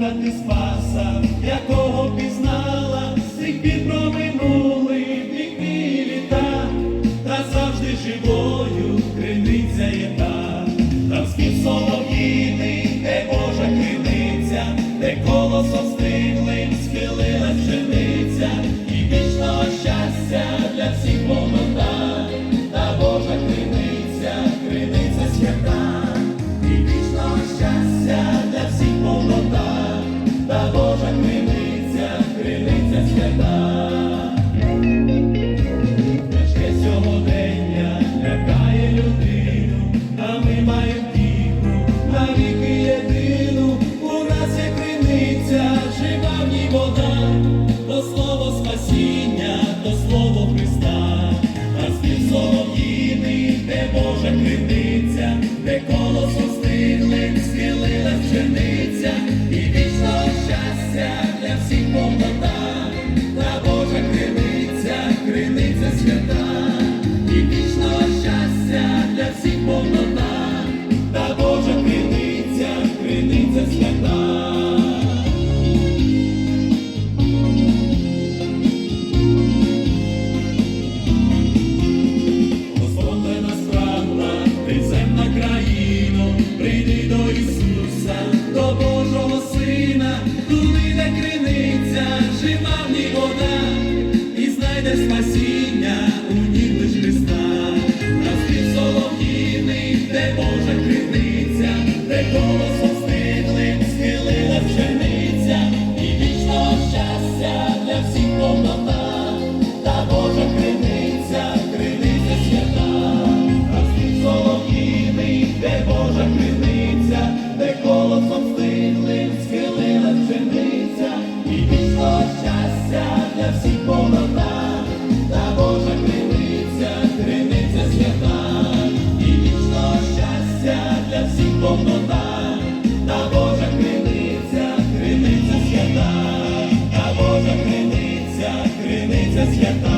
Бога ти спаса, якого пізнала, всіх бід проминули вікні літа, та завжди живою криниця є та, там спів солов'їний, де Божа криниця, де колосом стиглим схилилась жени. криниця, криниця свята, тяжке сьогодення лякає людину, а ми маємо тіху, навіки єдину, у нас криниця, жива в ній вода, до слова спасіння, то слово. І вічного щастя для всіх повнота, та Божа криниця, криниця свята. Дозволена справа, приземна країно, прийди до Ісуса, до Божого Сина, туди, де криниця, жива в ній вода, і спасіння у лиш Христа, на світ де Божа криниця, де голосом стиглим схилила пшениця, і вічного щастя для всіх повнота, та Божа криниця, криниця свята, а світ солов'їний, де Божа криниця, де колосом стиглим схилила пшениця, і вічного щастя для всіх повнота, та Божа криниця, криниця свята, і вічного щастя для всіх повнота, та Божа криниця, криниця свята, та Божа криниця, криниця свята.